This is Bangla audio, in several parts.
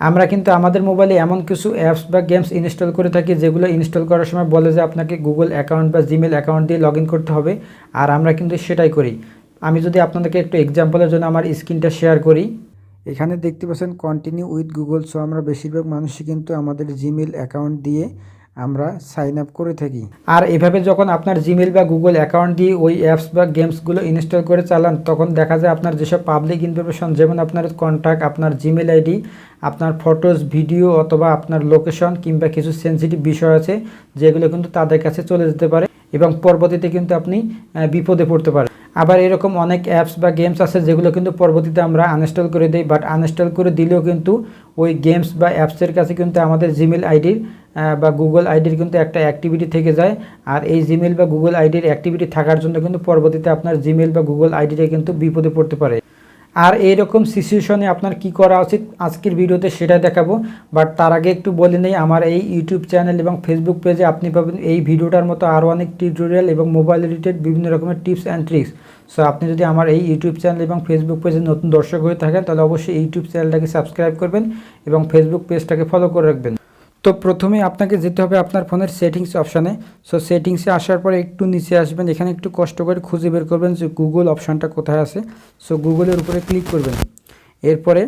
আমরা কিন্তু আমাদের মোবাইলে এমন কিছু অ্যাপস বা গেমস ইনস্টল করে থাকি, যেগুলো ইনস্টল করার সময় বলে যে আপনাকে গুগল অ্যাকাউন্ট বা জিমেল অ্যাকাউন্ট দিয়ে লগ করতে হবে, আর আমরা কিন্তু সেটাই করি। আমি যদি আপনাদেরকে একটু এক্সাম্পলের জন্য আমার স্ক্রিনটা শেয়ার করি। এখানে দেখতে পাচ্ছেন কন্টিনিউ উইথ গুগল সো আমরা বেশিরভাগ মানুষই কিন্তু আমাদের জিমেল অ্যাকাউন্ট দিয়ে আমরা সাইন আপ করে থাকি। আর এভাবে যখন আপনার জিমেল বা গুগল অ্যাকাউন্ট দিয়ে ওই অ্যাপস বা গেমসগুলো ইনস্টল করে চালান, তখন দেখা যায় আপনার যেসব পাবলিক ইনফরমেশন যেমন আপনার কন্ট্যাক্ট আপনার জিমেল আইডি আপনার ফটোস ভিডিও অথবা আপনার লোকেশন কিংবা কিছু সেন্সিটিভ বিষয় আছে, যেগুলো কিন্তু তাদের কাছে চলে যেতে পারে এবং পরবর্তীতে কিন্তু আপনি বিপদে পড়তে পারেন। আবার এরকম অনেক অ্যাপস বা গেমস আছে যেগুলো কিন্তু পরবর্তীতে আমরা আনইনস্টল করে দিই বাট আনইনস্টল করে দিলেও কিন্তু ওই গেমস বা অ্যাপসের কাছে কিন্তু আমাদের জিমেল আইডির বা গুগল আইডির কিন্তু একটা অ্যাক্টিভিটি থেকে যায়। আর এই জিমেল বা গুগল আইডির অ্যাক্টিভিটি থাকার জন্য কিন্তু পরবর্তীতে আপনার জিমেল বা গুগল আইডিটা কিন্তু বিপদে পড়তে পারে। আর এইরকম সিচুয়েশনে আপনার কি করা উচিত? আজকের ভিডিওতে সেটা দেখাবো। বাট তার আগে একটু বলে নেই, আমার এই ইউটিউব চ্যানেল এবং ফেসবুক পেজে আপনি পাবেন এই ভিডিওটার মতো আরও অনেক টিউটোরিয়াল এবং মোবাইল রিলেটেড বিভিন্ন রকমের টিপস অ্যান্ড ট্রিক্স সো আপনি যদি আমার এই ইউটিউব চ্যানেল এবং ফেসবুক পেজে নতুন দর্শক হয়ে থাকেন, তাহলে অবশ্যই ইউটিউব চ্যানেলটাকে সাবস্ক্রাইব করবেন এবং ফেসবুক পেজটাকে ফলো করে রাখবেন। তো প্রথমে আপনাকে যেতে হবে আপনার ফোনের সেটিংস অপশানে। সো সেটিংসে আসার পরে একটু নিচে আসবেন, এখানে একটু কষ্ট করে খুঁজে বের করবেন যে গুগল অপশানটা কোথায় আছে। সো গুগলের উপরে ক্লিক করবেন। এরপরে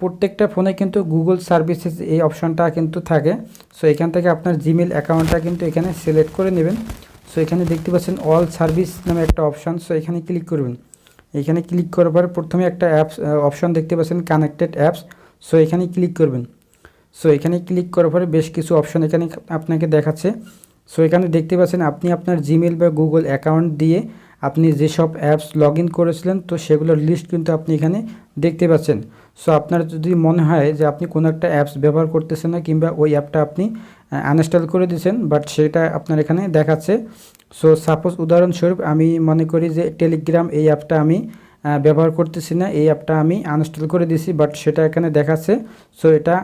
প্রত্যেকটা ফোনে কিন্তু গুগল সার্ভিসেস এই অপশানটা কিন্তু থাকে। সো এখান থেকে আপনার জিমেল অ্যাকাউন্টটা কিন্তু এখানে সিলেক্ট করে নেবেন। সো এখানে দেখতে পাচ্ছেন অল সার্ভিস নামে একটা অপশান। সো এখানে ক্লিক করবেন। এখানে ক্লিক করার পরে প্রথমে একটা অ্যাপস অপশান দেখতে পাচ্ছেন কানেক্টেড অ্যাপস সো এখানে ক্লিক করবেন। সো এখানে ক্লিক করার পরে বেশ কিছু অপশন এখানে আপনাকে দেখাচ্ছে। সো এখানে দেখতে পাচ্ছেন আপনি আপনার জিমেল বা গুগল অ্যাকাউন্ট দিয়ে আপনি যেসব অ্যাপস লগ ইন করেছিলেন, তো সেগুলোর লিস্ট কিন্তু আপনি এখানে দেখতে পাচ্ছেন। সো আপনার যদি মনে হয় যে আপনি কোনো একটা অ্যাপস ব্যবহার করতেছেন না কিংবা ওই অ্যাপটা আপনি আনইনস্টল করে দিয়েছেন বাট সেটা আপনার এখানে দেখাচ্ছে। সো সাপোজ উদাহরণস্বরূপ আমি মনে করি যে টেলিগ্রাম এই অ্যাপটা আমি ব্যবহার করতেছি না, এই অ্যাপটা আমি আনইনস্টল করে দিয়েছি বাট সেটা এখানে দেখাচ্ছে। সো এটা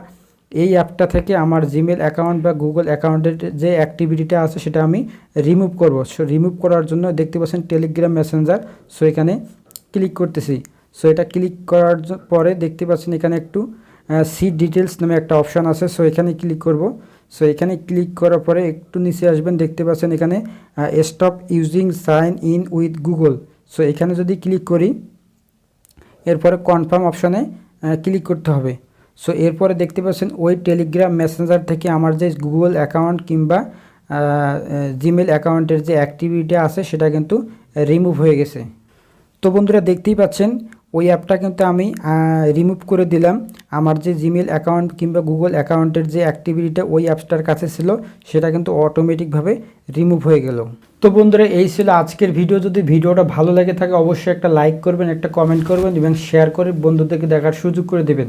এই অ্যাপটা থেকে আমার জিমেল অ্যাকাউন্ট বা গুগল অ্যাকাউন্টের যে অ্যাক্টিভিটিটা আছে সেটা আমি রিমুভ করব। সো রিমুভ করার জন্য দেখতে পাচ্ছেন টেলিগ্রাম মেসেঞ্জার সো এখানে ক্লিক করতেছি। সো এটা ক্লিক করার পরে দেখতে পাচ্ছেন এখানে একটু সি ডিটেলস নামে একটা অপশান আছে। সো এখানে ক্লিক করব। সো এখানে ক্লিক করার পরে একটু নিচে আসবেন, দেখতে পাচ্ছেন এখানে stop using sign in with Google so এখানে যদি ক্লিক করি, এরপরে কনফার্ম অপশানে ক্লিক করতে হবে। সো এরপরে দেখতে পাচ্ছেন ওই টেলিগ্রাম মেসেঞ্জার থেকে আমার যে গুগল অ্যাকাউন্ট কিংবা জিমেল অ্যাকাউন্টের যে অ্যাক্টিভিটি আছে, সেটা কিন্তু রিমুভ হয়ে গেছে। তো বন্ধুরা দেখতেই পাচ্ছেন, ওই অ্যাপটা কিন্তু আমি রিমুভ করে দিলাম। আমার যে জিমেল অ্যাকাউন্ট কিংবা গুগল অ্যাকাউন্টের যে অ্যাক্টিভিটিটা ওই অ্যাপসটার কাছে ছিল, সেটা কিন্তু অটোমেটিকভাবে রিমুভ হয়ে গেল। তো বন্ধুরা, এই ছিল আজকের ভিডিও যদি ভিডিওটা ভালো লেগে থাকে, অবশ্যই একটা লাইক করবেন, একটা কমেন্ট করবেন এবং শেয়ার করে বন্ধুদেরকে দেখার সুযোগ করে দেবেন।